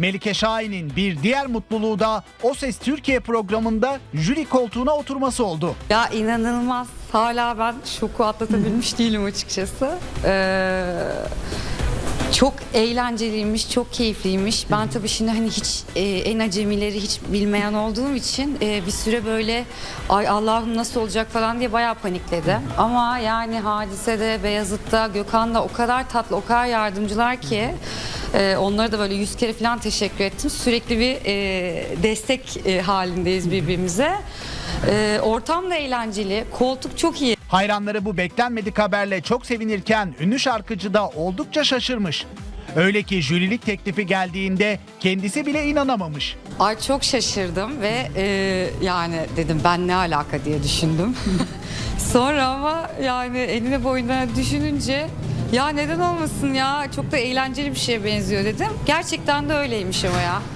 Melike Şahin'in bir diğer mutluluğu da O Ses Türkiye programında jüri koltuğuna oturması oldu. Ya inanılmaz. Hala ben şoku atlatabilmiş değilim açıkçası. Ee, çok eğlenceliymiş, çok keyifliymiş. Ben tabii şimdi hani hiç e, en acemileri hiç bilmeyen olduğum için e, bir süre böyle ay Allah'ım nasıl olacak falan diye bayağı panikledim. Ama yani Hadise'de, Beyazıt'ta, Gökhan'da o kadar tatlı, o kadar yardımcılar ki e, onlara da böyle yüz kere falan teşekkür ettim. Sürekli bir e, destek e, halindeyiz birbirimize. E, ortam da eğlenceli, koltuk çok iyi. Hayranları bu beklenmedik haberle çok sevinirken ünlü şarkıcı da oldukça şaşırmış. Öyle ki jürilik teklifi geldiğinde kendisi bile inanamamış. Ay çok şaşırdım ve e, yani dedim ben ne alaka diye düşündüm. Sonra ama yani eline boyuna düşününce ya neden olmasın ya çok da eğlenceli bir şeye benziyor dedim. Gerçekten de öyleymiş ama ya.